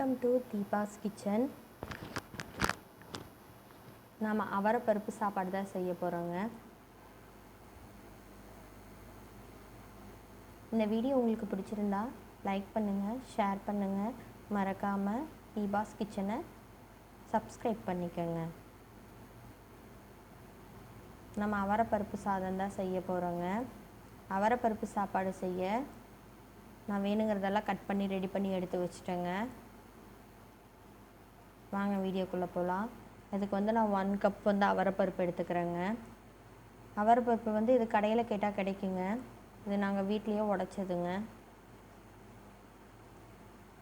Welcome to Deepa's kitchen நாம் அவரைப்பருப்பு சாப்பாடு தான் செய்ய போகிறோங்க இந்த வீடியோ உங்களுக்கு பிடிச்சிருந்தா லைக் பண்ணுங்கள் ஷேர் பண்ணுங்கள் மறக்காமல் தீபாஸ் கிச்சனை சப்ஸ்கிரைப் பண்ணிக்கோங்க. நம்ம அவரைப்பருப்பு சாதம் தான் செய்ய போகிறோங்க அவரைப்பருப்பு சாப்பாடு செய்ய நான் வேணுங்கிறதெல்லாம் கட் பண்ணி ரெடி பண்ணி எடுத்து வச்சுட்டேங்க. வாங்க வீடியோக்குள்ளே போகலாம் இதுக்கு வந்து நான் ஒன் கப் வந்து அவரைப்பருப்பு எடுத்துக்கிறேங்க. அவரைப்பருப்பு வந்து இது கடையில் கேட்டால் கிடைக்குங்க. இது நாங்கள் வீட்லேயே உடச்சதுங்க.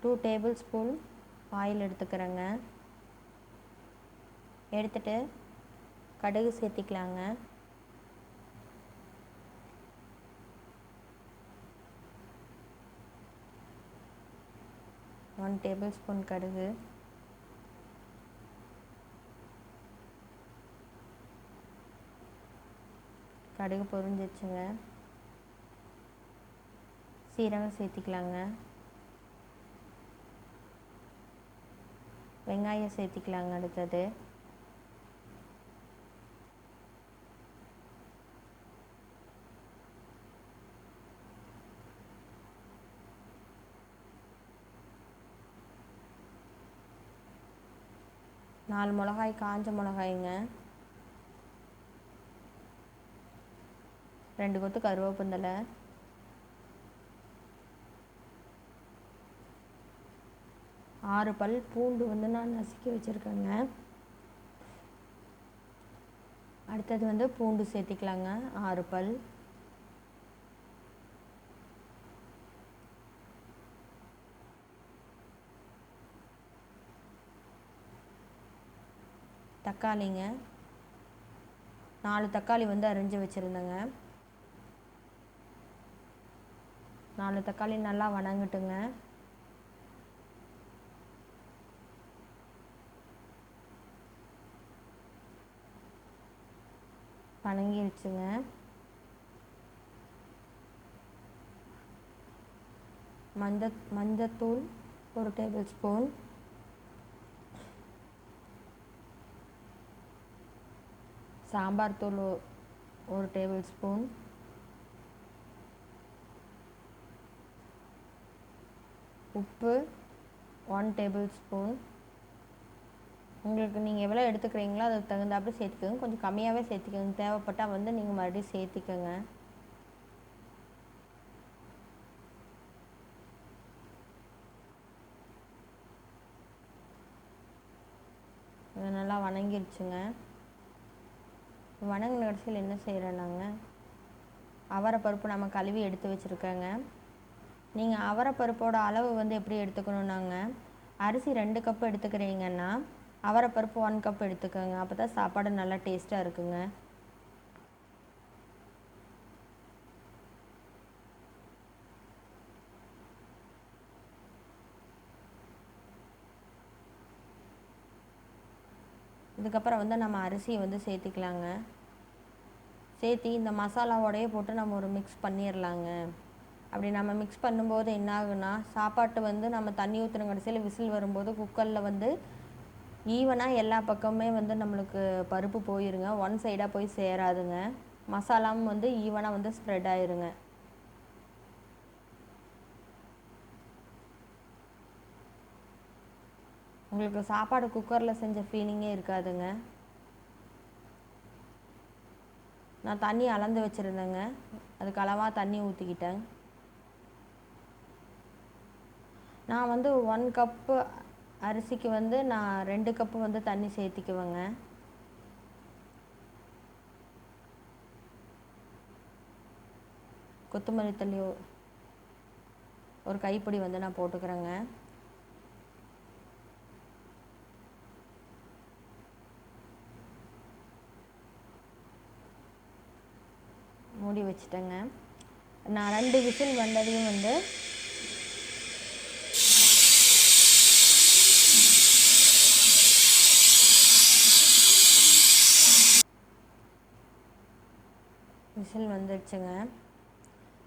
டூ டேபிள் ஸ்பூன் ஆயில் எடுத்துக்கிறேங்க. எடுத்துட்டு கடுகு சேர்த்திக்கலாங்க. ஒன் டேபிள் ஸ்பூன் கடுகு. கடுகு பொரிஞ்சிச்சுங்க சீரகம் சேர்த்திக்கலாங்க. வெங்காயம் சேர்த்திக்கலாங்க அடுத்தது. நாலு மிளகாய் காஞ்ச மிளகாய்ங்க. ரெண்டு கொத்து கருவேப்பந்தலை ஆறு பல் பூண்டு வந்து நான் நசுக்கி வச்சுருக்கேங்க. அடுத்தது வந்து பூண்டு சேர்த்திக்கலாங்க. ஆறு பல். தக்காளிங்க. நாலு தக்காளி வந்து அரிஞ்சு வச்சுருந்தேங்க. நாலு தக்காளி நல்லா வணங்கட்டுங்க. வணங்கிருச்சுங்க. மஞ்ச மஞ்சத்தூள் ஒரு டேபிள் ஸ்பூன். சாம்பார் தூள் ஒரு டேபிள் ஸ்பூன். உப்பு ஒன் டேபிள் ஸ்பூன் உங்களுக்கு நீங்கள் எவ்வளோ எடுத்துக்கிறீங்களோ அதுக்கு தகுந்தாப்படி சேர்த்துக்கோங்க. கொஞ்சம் கம்மியாகவே சேர்த்துக்கோங்க. தேவைப்பட்டால் வந்து நீங்கள் மறுபடியும் சேர்த்திக்கோங்க. இது நல்லா வணங்கிடுச்சுங்க வணங்கின கடைசியில் என்ன செய்கிறேன்னாங்க அவரைப்பருப்பு நம்ம கழுவி எடுத்து வச்சுருக்கேங்க. நீங்கள் அவரைப்பருப்போட அளவு வந்து எப்படி எடுத்துக்கணுன்னாங்க அரிசி ரெண்டு கப் எடுத்துக்கிறீங்கன்னா அவரைப்பருப்பு ஒன் கப் எடுத்துக்கோங்க. அப்போ தான் சாப்பாடு நல்லா டேஸ்ட்டாக இருக்குங்க. இதுக்கப்புறம் வந்து நம்ம அரிசியை வந்து சேர்த்துக்கலாங்க. சேர்த்தி இந்த மசாலாவோடையே போட்டு நம்ம ஒரு மிக்ஸ் பண்ணிடலாங்க அப்படி நம்ம மிக்ஸ் பண்ணும்போது என்ன ஆகுனா சாப்பாட்டு வந்து நம்ம தண்ணி ஊற்றுன கடைசியில் விசில் வரும்போது குக்கரில் வந்து ஈவனாக எல்லா பக்கமுமே வந்து நம்மளுக்கு பருப்பு போயிருங்க. ஒன் சைடாக போய் சேராதுங்க. மசாலாவும் வந்து ஈவனாக வந்து ஸ்ப்ரெட் ஆயிருங்க. உங்களுக்கு சாப்பாடு குக்கரில் செஞ்ச ஃபீலிங்கே இருக்காதுங்க. நான் தண்ணி அளந்து வச்சுருந்தேங்க. அதுக்கு அளவாக தண்ணி ஊற்றிக்கிட்டேன் நான் வந்து ஒன் கப்பு அரிசிக்கு வந்து நான் ரெண்டு கப்பு வந்து தண்ணி சேர்த்திக்குவேங்க. கொத்தமல்லி தள்ளி ஒரு கைப்பிடி வந்து நான் போட்டுக்கிறேங்க. மூடி வச்சுட்டேங்க. நான் ரெண்டு விசில் வந்ததையும் வந்து விசில் வந்துடுச்சுங்க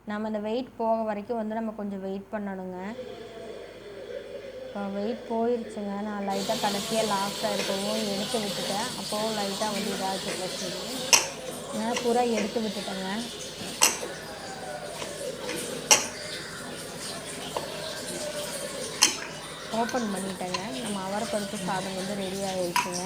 நம்ம அந்த வெயிட் போக வரைக்கும் வந்து நம்ம கொஞ்சம் வெயிட் பண்ணணுங்க. இப்போ வெயிட் போயிருச்சுங்க. நான் லைட்டாக கடைசியாக லாஸ்ட்டாக இருக்கவும் எடுத்து விட்டுட்டேன். அப்போது லைட்டாக வந்து இதாச்சு வச்சுது நான் பூரா எடுத்து விட்டுட்டேங்க. ஓப்பன் பண்ணிட்டேங்க. நம்ம அவரைப்பருப்பு சாதம் வந்து ரெடி ஆகிடுச்சுங்க